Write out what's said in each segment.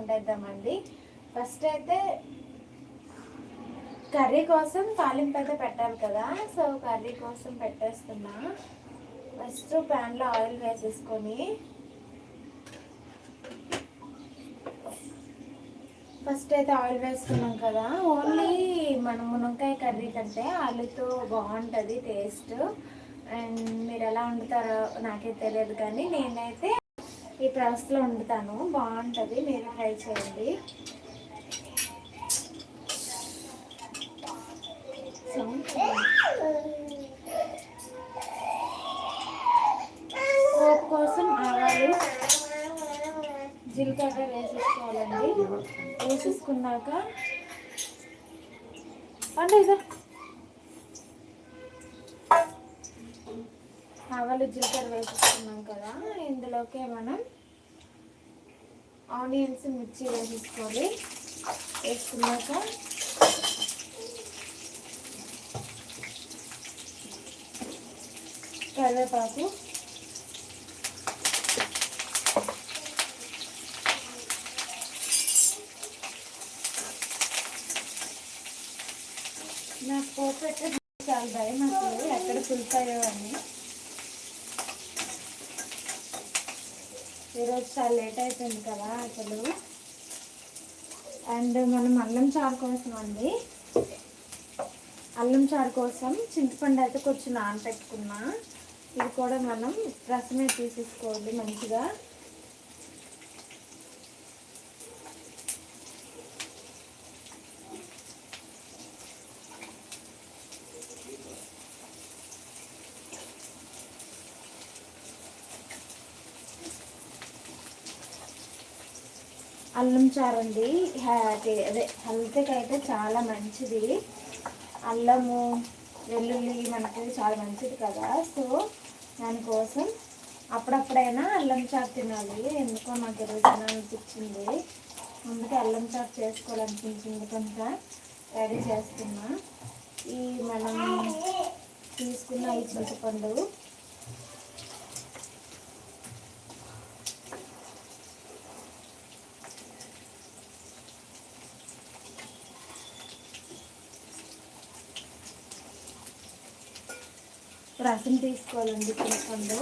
వండేద్దామండి. First అయితే curry కోసం తాలింపు అయితే పెట్టాలి కదా. సో కర్రీ కోసం పెట్టేస్తున్నా. ఫస్ట్ ప్యాన్లో ఆయిల్ వేసేసుకొని ఫస్ట్ అయితే ఆయిల్ వేసుకున్నాం కదా. ఓన్లీ మన మునక్కాయ కర్రీ కంటే ఆలుతో బాగుంటుంది టేస్ట్. అండ్ మీరు ఎలా వండుతారో నాకే తెలియదు కానీ నేనైతే ఈ ప్రాసెస్లో వండుతాను. బాగుంటుంది. మీరు ట్రై చేయండి. సో పోపు కోసం ఆవాలు జీలకర్ర వేసేసుకోవాలండి. వేసేసుకున్నాక అంటే ఆవాలు జీలకర్ర వేసేసుకున్నాం కదా. ఇందులోకే మనం ఆనియన్స్ మిర్చి వేసేసుకోవాలి. వేసుకున్నాక కరివేపాకు నాకు పోపు చాలా భయం అసలు. ఎక్కడ పులుతాయో అని. ఈరోజు చాలా లేట్ అయిపోయింది కదా అసలు. అండ్ మనం అల్లం చారు కోసం అండి. అల్లం చారు కోసం చింతపండు అయితే కొంచెం నానపెట్టుకున్నా. ఇది కూడా మనం రసమే తీసేసుకోవాలి మంచిగా. అల్లం చారు అండి. అదే హెల్త్కి అయితే చాలా మంచిది. అల్లము వెల్లుల్లి మనకి చాలా మంచిది కదా. సో దానికోసం అప్పుడప్పుడైనా అల్లం చారు తినాలి. ఎందుకో నాకు ఈరోజు అనిపించింది అందుకే అల్లం చారు చేసుకోవాలనిపించింది కొంత. రెడీ చేస్తున్నా. ఈ మనం తీసుకున్న ఈ చింతపండు రసం తీసుకోవాలండి చింతపండు.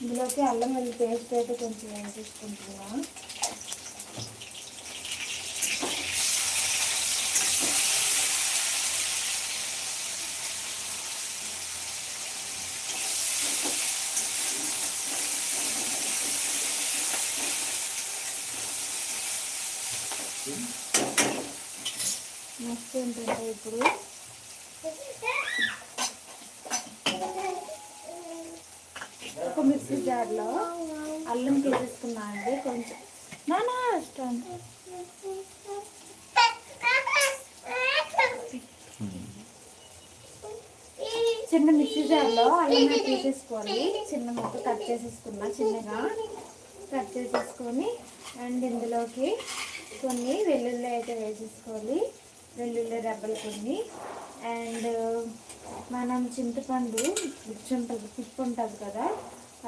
ఇందులోకి అల్లం వెల్లి పేస్ట్ అయితే కొంచెం వేసేసుకుంటున్నా ఇప్పుడు ఒక మిక్సీ జార్లో అల్లం తీసేసుకున్నా అండి కొంచెం. నానా ఇష్టం. చిన్న మిక్సీ జార్లో అల్లం తీసేసుకోవాలి చిన్న ముక్క కట్ చేసేసుకున్నా చిన్నగా. కట్ చేసేసుకొని అండ్ ఇందులోకి కొన్ని వెల్లుల్లి అయితే వేసేసుకోవాలి. వెల్లుల్లి రెబ్బలు కొన్ని అండ్ మనం చింతపండు మిర్చి ఉంటుంది పిప్పు ఉంటుంది కదా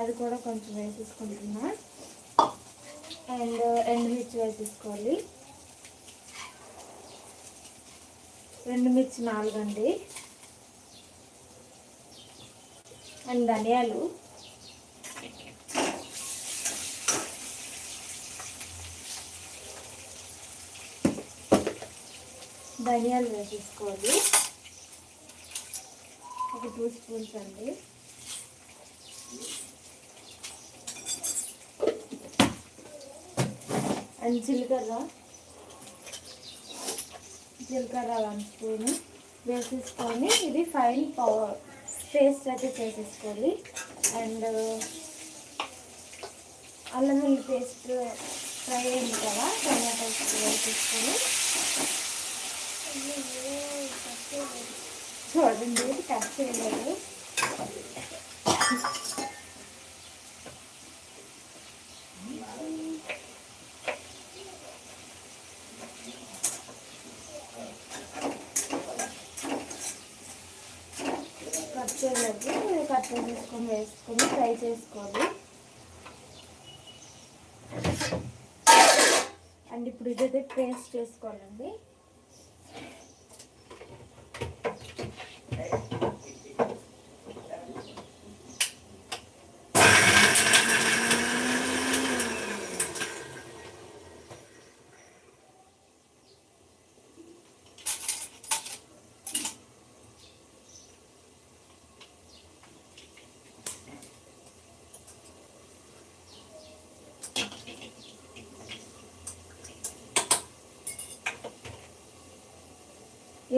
అది కూడా కొంచెం వేసేసుకుంటున్నా. అండ్ ఎండుమిర్చి వేసేసుకోవాలి. ఎండుమిర్చి నాలుగు అండి అండ్ ధనియాలు. ధనియాలు వేసేసుకోవాలి. ఒక టూ స్పూన్స్ అండి. అండ్ జీలకర్ర. జీలకర్ర వన్ స్పూన్ వేసేసుకొని ఇది ఫైన్ పవర్ పేస్ట్ అయితే చేసేసుకోవాలి. అండ్ అల్లం వెల్లి పేస్ట్ ఫ్రై అయింది కదా టమాటో వేసేసుకొని చూడండి కట్ చేయలేదు కట్ చేయలేదు కట్ చేసుకొని వేసుకొని ఫ్రై చేసుకోవాలి. అండ్ ఇప్పుడు ఇదైతే పేస్ట్ చేసుకోవాలండి.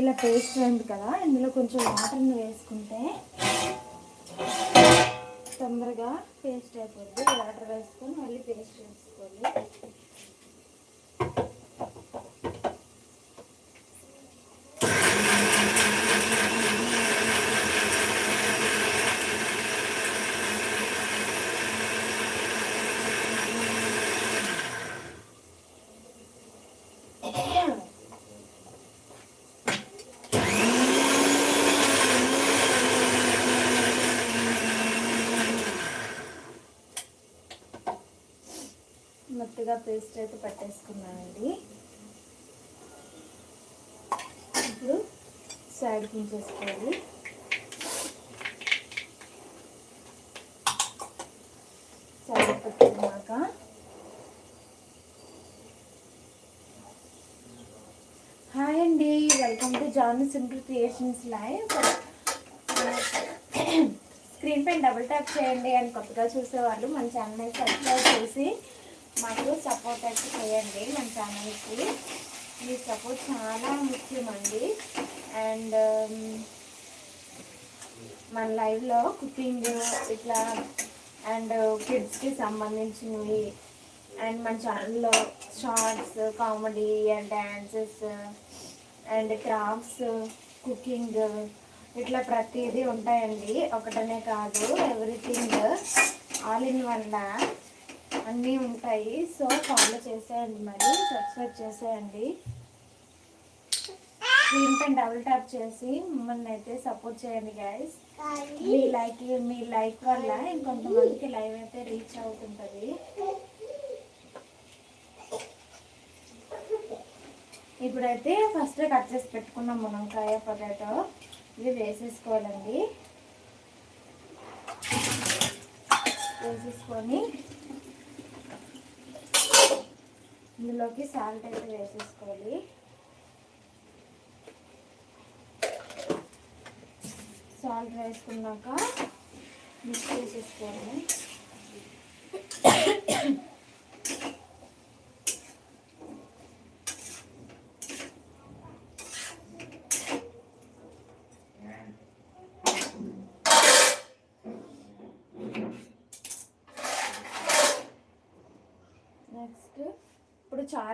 ఇలా పేస్ట్ అయింది కదా ఇందులో కొంచెం వాటర్ని వేసుకుంటే తొందరగా పేస్ట్ అయిపోద్ది. వాటర్ వేసుకొని మళ్ళీ పేస్ట్ వేసుకోవాలి మెత్తగా పేస్ట్ అయితే పట్టేసుకున్నానండి. ఇప్పుడు సైడ్ ఉంచేసుకోవాలి సైడ్ పెట్టుకున్నాక హాయ్ అండి welcome to John simple creations live screen పైన డబుల్ ట్యాప్ చేయండి అని కొత్తగా చూసేవాళ్ళు మన ఛానల్ సబ్స్క్రైబ్ చేసి మాకు సపోర్ట్ అయితే చేయండి మన ఛానల్కి మీ సపోర్ట్ చాలా ముఖ్యమండి. అండ్ um, మన లైవ్లో కుకింగ్ ఇట్లా అండ్ కిడ్స్కి సంబంధించినవి అండ్ మన ఛానల్లో shorts comedy and dances and crafts cooking ఇట్లా ప్రతిదీ ఉంటాయండి. ఒకటనే కాదు ఎవ్రీథింగ్ ఆల్ ఇన్ వన్ అన్నీ ఉంటాయి. సో ఫాలో చేసేయండి మరి. సబ్స్క్రైబ్ చేసేయండి. స్క్రీన్ పైన డబుల్ ట్యాప్ చేసి మిమ్మల్ని అయితే సపోర్ట్ చేయండి గైస్ మీ లైక్ మీ లైక్ వల్ల ఇంకొంతమందికి లైవ్ అయితే రీచ్ అవుతుంటుంది. ఇప్పుడైతే ఫస్ట్ కట్ చేసి పెట్టుకున్నాం మునక్కాయ పొటాటో. ఇవి వేసేసుకోవాలండి. వేసేసుకొని ఇందులోకి సాల్ట్ అయితే వేసేసుకోవాలి. సాల్ట్ వేసుకున్నాక మిక్స్ చేసేసుకోవాలి.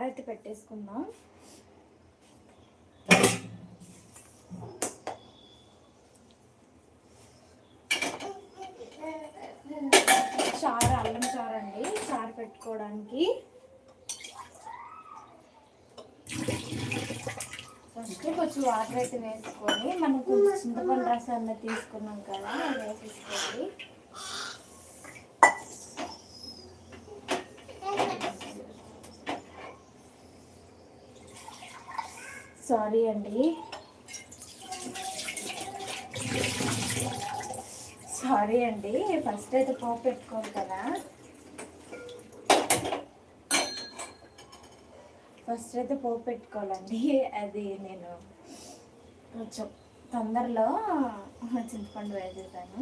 ఇప్పుడు అయితే పెట్టేసుకుందాం. చారు అల్లం చారు అండి చారు పెట్టుకోవడానికి. ఫస్ట్ కొంచెం వాటర్ అయితే వేసుకొని మనం కొంచెం చింతపండు రసాన్ని తీసుకున్నాం కదా వేసేసుకోండి. సారీ అండి. సారీ అండి. ఫస్ట్ అయితే పోపు పెట్టుకోవాలి కదా. ఫస్ట్ అయితే పోపు పెట్టుకోవాలండి. అది నేను కొంచెం తొందరలో చింతపండు వేసేసాను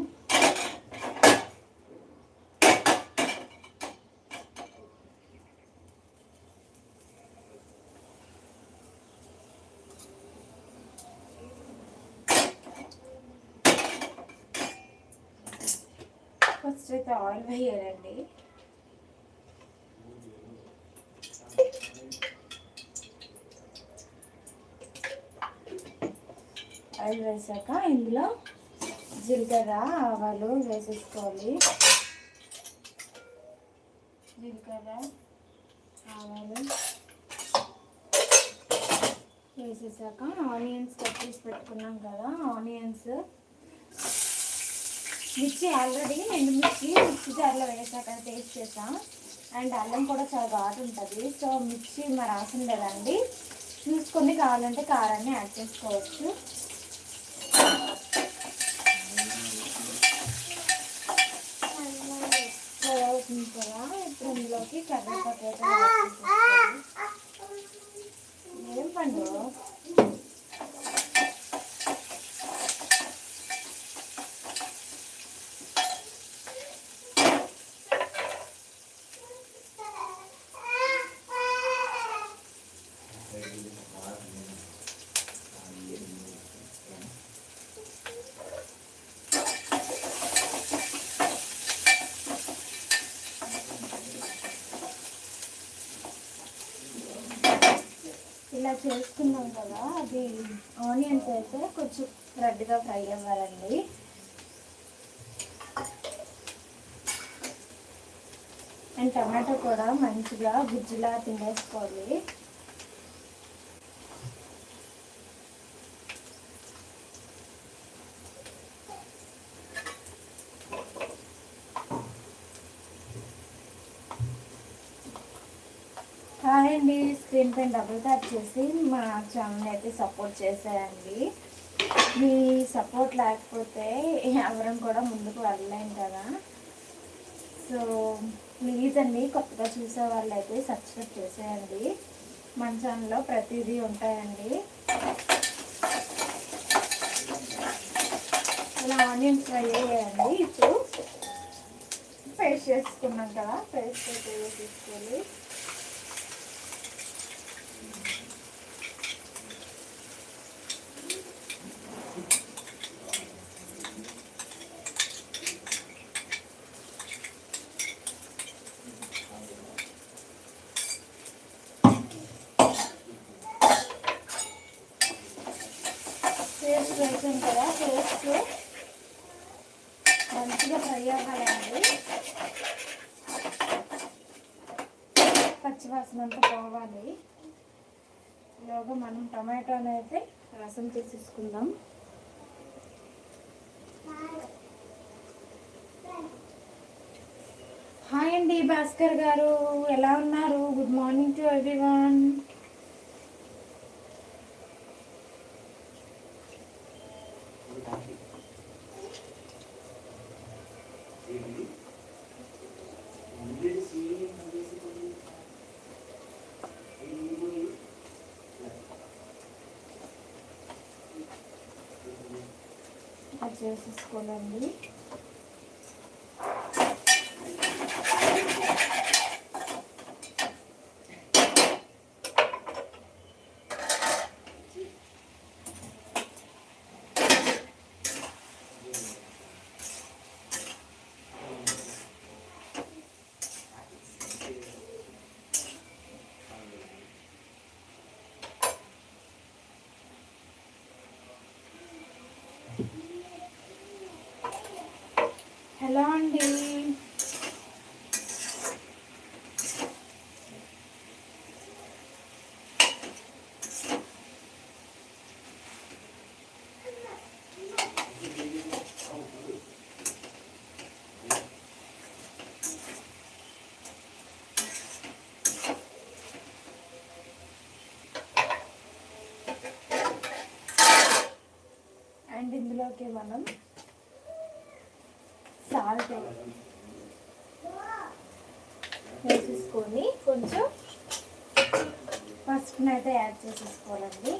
ఫస్ట్ అయితే ఆయిల్ వేయాలండి. ఆయిల్ వేసాక ఇందులో జీలకర్ర ఆవాలు వేసేసుకోవాలి. జీలకర్ర ఆవాలు వేసేసాక ఆనియన్స్ కట్ చేసి పెట్టుకున్నాం కదా ఆనియన్స్ మిర్చి ఆల్రెడీ నేను మిర్చి మిర్చి జార్లో వేసాక టేస్ట్ చేసాం అండ్ అల్లం కూడా చాలా ఘాటు ఉంటుంది. సో మిర్చి మరి అవసరం లేదండి చూసుకొని కావాలంటే కారాన్ని యాడ్ చేసుకోవచ్చు. కదా ఇప్పుడు ఇందులోకి చేసేసుకోవాలి. ఏం పండు? ఇలా చేసుకున్నాం కదా అది ఆనియన్స్ అయితే కొంచెం రెడ్గా ఫ్రై అవ్వాలండి. అండ్ టమాటో కూడా మంచిగా గుజ్జులా తినేసుకోవాలి హాయ్ అండి స్క్రీన్ డబుల్ ట్యాప్ చేసి మా ఛానల్ అయితే సపోర్ట్ చేసేయండి మీ సపోర్ట్ లేకపోతే ఎవరం కూడా ముందుకు వెళ్ళలేం కదా. సో ప్లీజ్ అండి కొత్తగా చూసే వాళ్ళు అయితే సబ్స్క్రైబ్ చేసేయండి. మన ఛానల్లో ప్రతిదీ ఉంటాయండి. ఇలా ఆనియన్స్ ఫ్రై అయ్యాయండి ఇప్పుడు పేస్ట్ చేసుకున్నాం కదా పేస్ట్ అయితే తీసుకోవాలి పేస్ట్ వేసాం కదా పేస్ట్ మంచిగా ఫ్రై అవ్వాలండి పచ్చివాసన అంతా పోవాలి ఈలోగా మనం టమాటోని అయితే రసం హాయ్ అండి భాస్కర్ గారు. ఎలా ఉన్నారు? గుడ్ మార్నింగ్ టు ఎవ్రీవన్ అది చేసేసుకోనండి హలో అండి? అండ్ ఇందులోకి మనం సాల్ట్ వేసేసుకొని కొంచెం పసుపుని అయితే యాడ్ చేసేసుకోవాలండి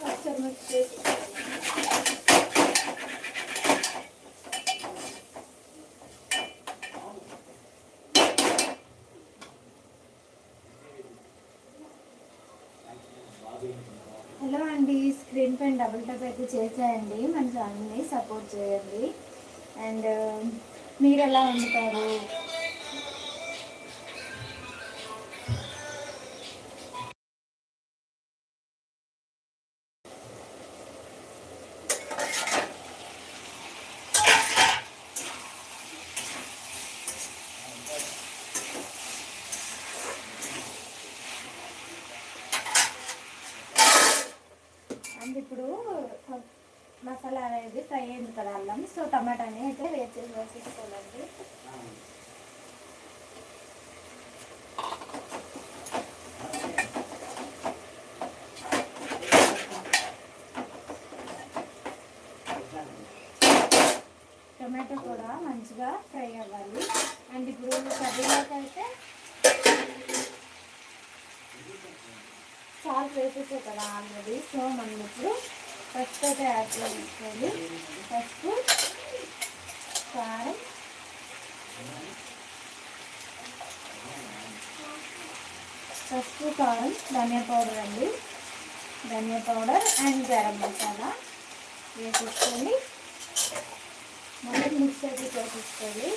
ఒకసారి మిక్స్ చేసి హలో అండి నేను డబుల్ టప్ అయితే చేసేయండి. మన ఛానల్ని సపోర్ట్ చేయండి. అండ్ మీరు ఎలా వండుతారు? మసాలా అనేది ఫ్రై అయింది కదా అల్లం సో టమాటాని అయితే వేసి వేసేసుకోవాలండి. టమాటో కూడా మంచిగా ఫ్రై అవ్వాలి. అండ్ ఇప్పుడు కర్రీలోకి అయితే సాల్ట్ వేసేసే కదా ఆల్రెడీ. సో మనం ఇప్పుడు పసుపు అయితే యాడ్ చేసుకోవాలి పసుపు కారం పసుపు కారం ధనియా పౌడర్ అండి. ధనియా పౌడర్ అండ్ గరం మసాలా వేసేసుకొని మళ్ళీ మిక్స్ అయితే చేసేసుకోవాలి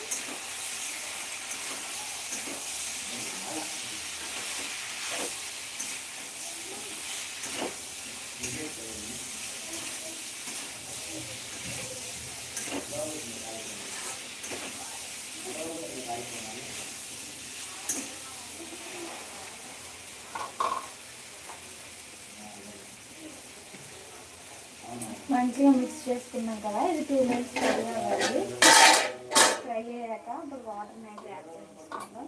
మంచిగా మిక్స్ చేసుకున్నాం కదా. ఇది టూ మినిట్స్ ఫ్రై అవ్వాలి. ఫ్రై అయ్యాక ఇప్పుడు వాటర్ నైట్ యాడ్ చేసుకుందాం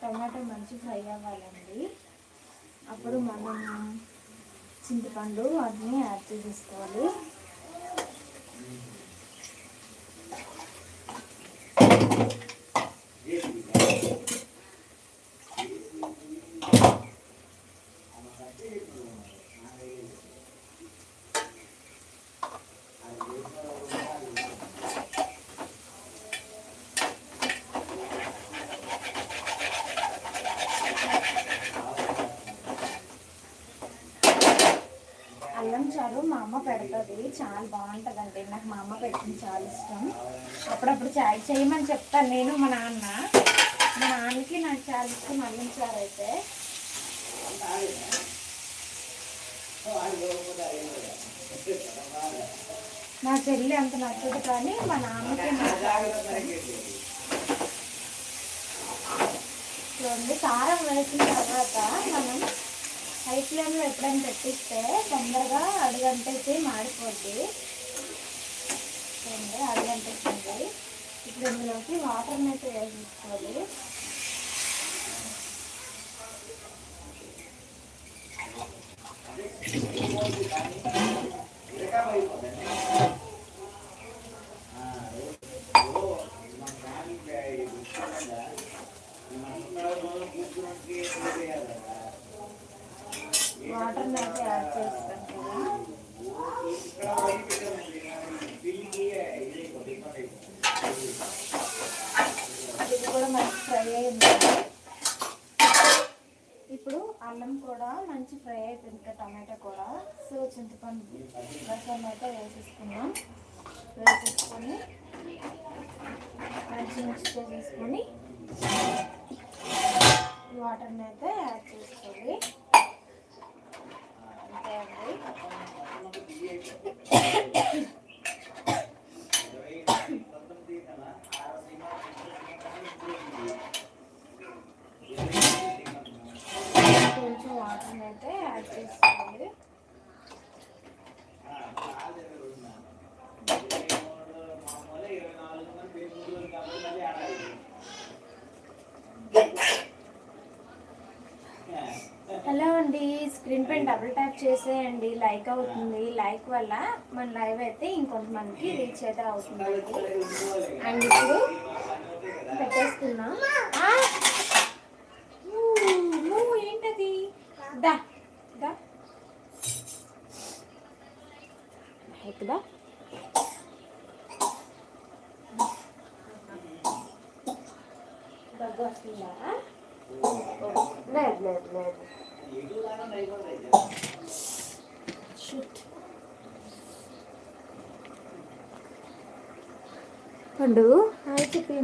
టమాటో మంచి ఫ్రై అవ్వాలండి. అప్పుడు మనం చింతపండు అన్నీ యాడ్ చేసేసుకోవాలి అల్లం చారు మా అమ్మ పెడుతుంది చాలా బాగుంటుందండి. నాకు మా అమ్మ పెట్టింది చాలా ఇష్టం. అప్పుడప్పుడు చాయ్ చేయమని చెప్తాను నేను మా నాన్న. మా నాన్నకి నాకు చాలా ఇష్టం అల్లం చారు అయితే. నా చెల్లి అంత నచ్చదు కానీ మా నాన్నకి నాకు చూడండి కారం వేసిన తర్వాత మనం హై ఫ్లేమ్లో ఎప్పుడైనా పెట్టిస్తే తొందరగా అడుగంటేసి మాడిపోద్ది. చూడండి అడుగంటేసింది ఇప్పుడు ఇందులోకి వాటర్ అయితే వేసుకోవాలి వాటర్ని అయితే యాడ్ చేస్తాం ఇది కూడా మంచి ఫ్రై అయింది ఇప్పుడు అల్లం కూడా మంచి ఫ్రై అయిపోయింది ఇంకా టమాటా కూడా. సో చింతపండు రసం అయితే వేసేసుకున్నాం వేసేసుకొని మంచి మిక్స్ చేసేసుకొని వాటర్ని అయితే యాడ్ చేసుకోవాలి. కొంచెం వాటర్ అయితే యాడ్ చేసుకోవాలి హలో అండి స్క్రీన్ పైన డబుల్ ట్యాప్ చేసేయండి. లైక్ అవుతుంది. లైక్ వల్ల మన లైవ్ అయితే ఇంకొంతమందికి రీచ్ అయితే అవుతుంది. అండ్ ఇప్పుడు పెట్టేస్తున్నాం. ఏంటది? దా దా. వస్తుందా? లేదు లేదు లేదు. పండు. హాయ్ చెప్పి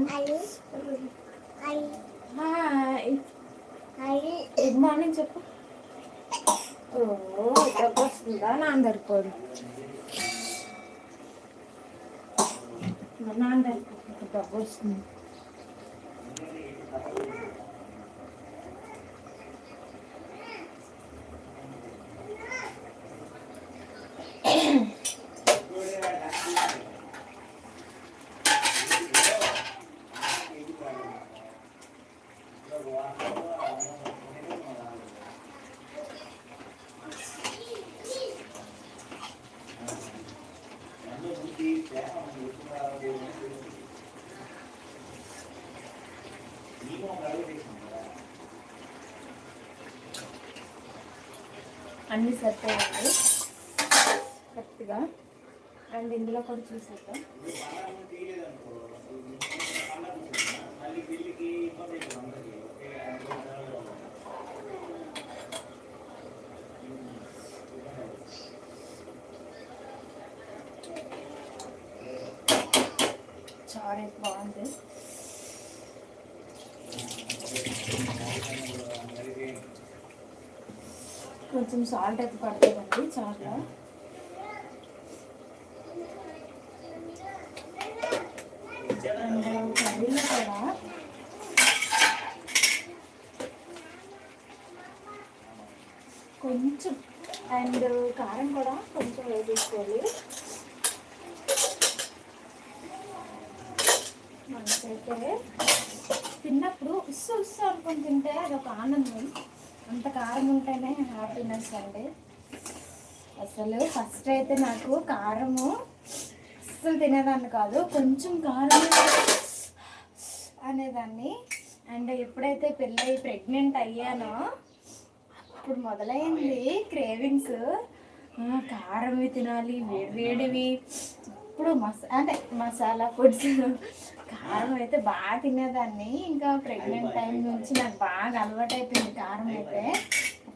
హాయ్. గుడ్ మార్నింగ్ చెప్పు. ఓ దగ్గు వస్తుందా? నాందరిపోదు నాందరిపోదు దగ్గు వస్తుంది. అన్ని సెట్ అయ్యాయి. కరెక్ట్గా. అండ్ ఇందులో కూడా చూసేద్దాం. చాలా బాగుంది. కొంచెం సాల్ట్ అయితే పడుతుందండి చాలా అండ్ కర్రీలో కూడా కొంచెం అండ్ కారం కూడా కొంచెం వేసేసుకోవాలి మనకైతే తిన్నప్పుడు ఉస్సు ఉస్సు అనుకుని తింటే అదొక ఆనందం అంత కారం ఉంటేనే హ్యాపీనెస్ అండి. అసలు ఫస్ట్ అయితే నాకు కారము అస్సలు తినేదాన్ని కాదు కొంచెం కారం అనేదాన్ని. అండ్ ఎప్పుడైతే పెళ్ళి ప్రెగ్నెంట్ అయ్యానో అప్పుడు మొదలైంది క్రేవింగ్స్ కారంవి తినాలి వేడివేడివి ఇప్పుడు మసా అంటే మసాలా ఫుడ్స్ కారం అయితే బాగా తినేదాన్ని. ఇంకా ప్రెగ్నెంట్ టైం నుంచి నాకు బాగా అలవాటు అయిపోయింది కారం అయితే.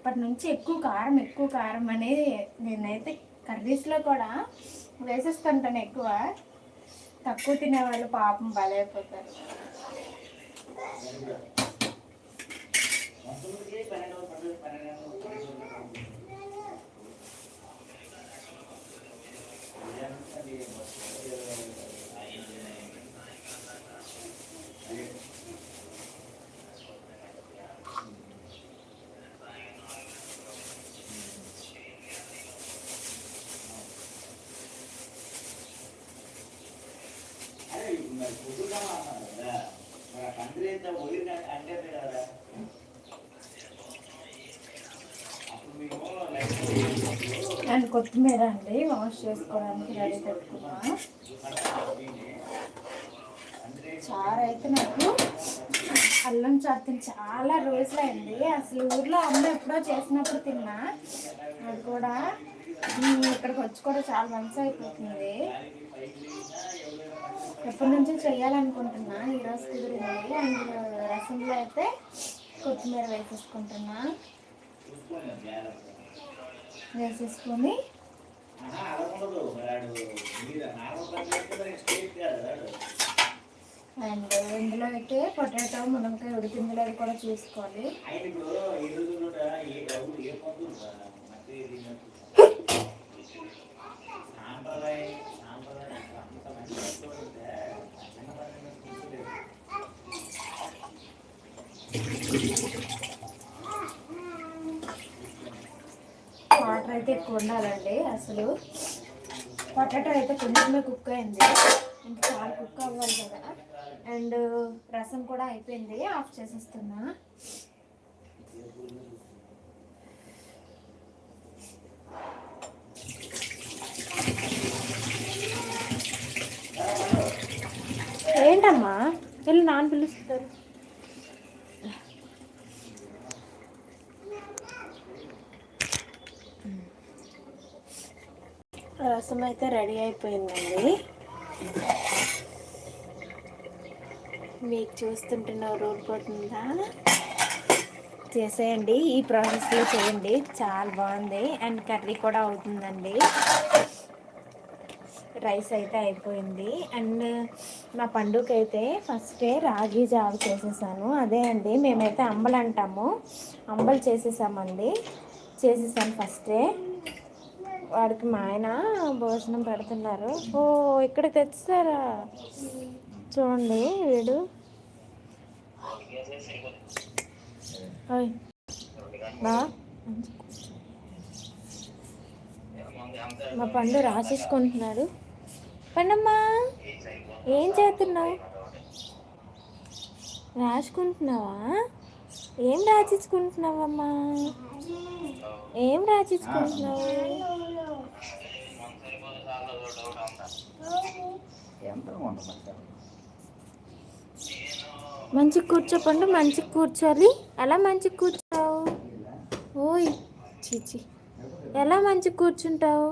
అప్పటి నుంచి ఎక్కువ కారం ఎక్కువ కారం అనేది నేనైతే కర్రీస్లో కూడా వేసేస్తుంటాను ఎక్కువ. తక్కువ తినేవాళ్ళు పాపం బలైపోతారు. అరే ఆ కందిరి అంటే కదా అండ్ కొత్తిమీర అండి వాష్ చేసుకోవడానికి రెడీ పెట్టుకున్నాను చారు అయితే నాకు అల్లం చారు తిని చాలా రోజులైంది అసలు ఊర్లో అమ్మ ఎప్పుడో చేసినప్పుడు తిన్నా. అది కూడా ఇక్కడికి వచ్చి కూడా చాలా మంచి అయిపోతుంది. ఎప్పటి నుంచో చేయాలనుకుంటున్నా ఈరోజు కుదిరింది. అండ్ రసంలో అయితే కొత్తిమీర వేసేసుకుంటున్నా. వేసేసుకొని అండ్ ఇందులో అయితే పొటాటో మునక్కాయ ఉడికిందులో అది కూడా చూసుకోవాలి ఆయన ఇప్పుడు ఈ రోజు ఏ ఎవరు ఏ పొద్దు మట్టి తిన్నట్టు సాంప్రదాయం సాంప్రదాయం అంత మంచి వస్తువు ఉంటే చిన్న పని మీద కూర్చోలేదు. వాటర్ అయితే ఎక్కువ ఉండాలండి అసలు. పొటాటో అయితే కొంచెమే కుక్ అయింది. ఇంకా చాలా కుక్ అవ్వాలి కదా. అండ్ రసం కూడా అయిపోయింది. ఆఫ్ చేసేస్తున్నా. ఏంటమ్మా? వెళ్ళి నాన్న పిలుస్తారు. రసం అయితే రెడీ అయిపోయిందండి. మీకు చూస్తుంటున్న రోడ్ పడుతుందా చేసేయండి. ఈ ప్రాసెస్లో చేయండి. చాలా బాగుంది. అండ్ కర్రీ కూడా అవుతుందండి. రైస్ అయితే అయిపోయింది. అండ్ మా పండుగ అయితే ఫస్టే రాగి జావ చేసేసాను. అదే అండి. మేమైతే అంబలు అంటాము అంబలు చేసేసామండి. చేసేసాను ఫస్టే వాడికి మా ఆయన భోజనం పెడుతున్నారు. ఓ ఇక్కడ తెచ్చారా? చూడండి వీడు. మా పండు రాసేసుకుంటున్నాడు. పండమ్మా ఏం చేస్తున్నావు? రాసుకుంటున్నావా? ఏం రాసేసుకుంటున్నావమ్మా? ఏం రాసించుకుంటున్నావు మంచి కూర్చో పండు మంచి కూర్చోాలి ఎలా మంచి కూర్చోవు? ఓయ్ చీచి. ఎలా మంచి కూర్చుంటావు?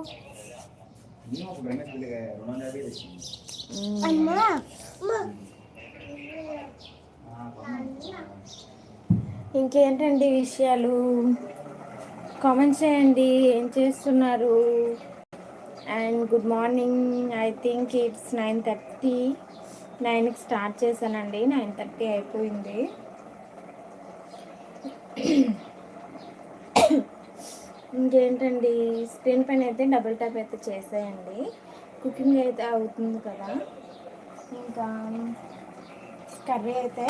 ఇంకేంటండి విషయాలు? కామెంట్ చేయండి. ఏం చేస్తున్నారు? And good morning I think it's nine thirty నైన్కి స్టార్ట్ చేశానండి. నైన్ థర్టీ అయిపోయింది. ఇంకేంటండి? స్క్రీన్ పైన అయితే డబుల్ ట్యాప్ అయితే చేసేయండి. కుకింగ్ అయితే అవుతుంది కదా. ఇంకా కర్రీ అయితే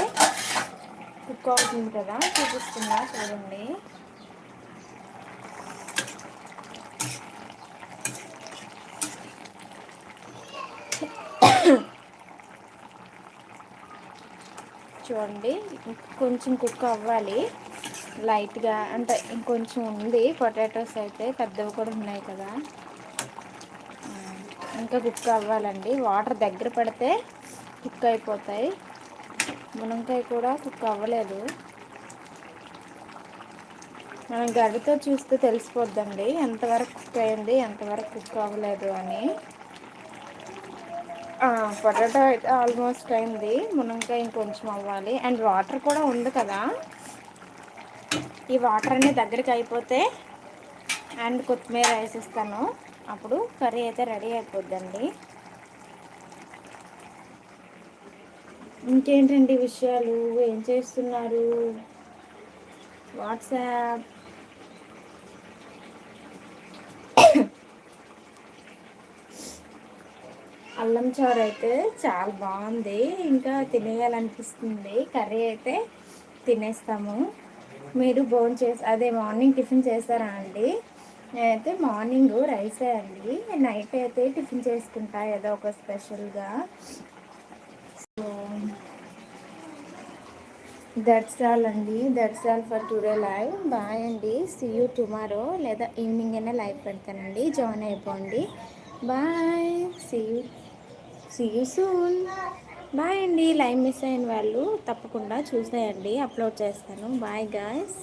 కుక్ అవుతుంది కదా. చూపిస్తున్నా చూడండి. చూడండి. కొంచెం కుక్ అవ్వాలి. లైట్గా అంటే ఇంకొంచెం ఉంది. పొటాటోస్ అయితే పెద్దవి కూడా ఉన్నాయి కదా. ఇంకా కుక్ అవ్వాలండి. వాటర్ దగ్గర పడితే కుక్ అయిపోతాయి. మునక్కాయ కూడా కుక్ అవ్వలేదు. మనం గడితో చూస్తే తెలిసిపోద్దండి. ఎంతవరకు కుక్ అయింది ఎంతవరకు కుక్ అవ్వలేదు అని. పొటాటో అయితే ఆల్మోస్ట్ అయింది. మునక్కాయ ఇంకొంచెం అవ్వాలి. అండ్ వాటర్ కూడా ఉంది కదా. ఈ వాటర్ అన్ని దగ్గరికి అయిపోతే అండ్ కొత్తిమీర వేసిస్తాను. అప్పుడు కర్రీ అయితే రెడీ అయిపోద్దండి. ఇంకేంటండి విషయాలు? ఏం చేస్తున్నారు? వాట్సాప్ అల్లం చారు అయితే చాలా బాగుంది. ఇంకా తినేయాలనిపిస్తుంది. కర్రీ అయితే తినేస్తాము. మీరు భోజనం చేసి అదే మార్నింగ్ టిఫిన్ చేస్తారా అండి? నేనైతే మార్నింగ్ రైసే అండి. నైట్ అయితే టిఫిన్ చేసుకుంటా ఏదో ఒక స్పెషల్గా. సో దట్స్ ఆల్ అండి. That's all for today live. Bye అండి. సీ యూ టుమారో లేదా ఈవినింగ్ అయినా లైవ్ పెడతానండి. జాయిన్ అయిపోండి. Bye. See you see you soon bye అండి. లైవ్ మిస్ అయిన వాళ్ళు తప్పకుండా చూసేయండి. అప్లోడ్ చేస్తాను. Bye guys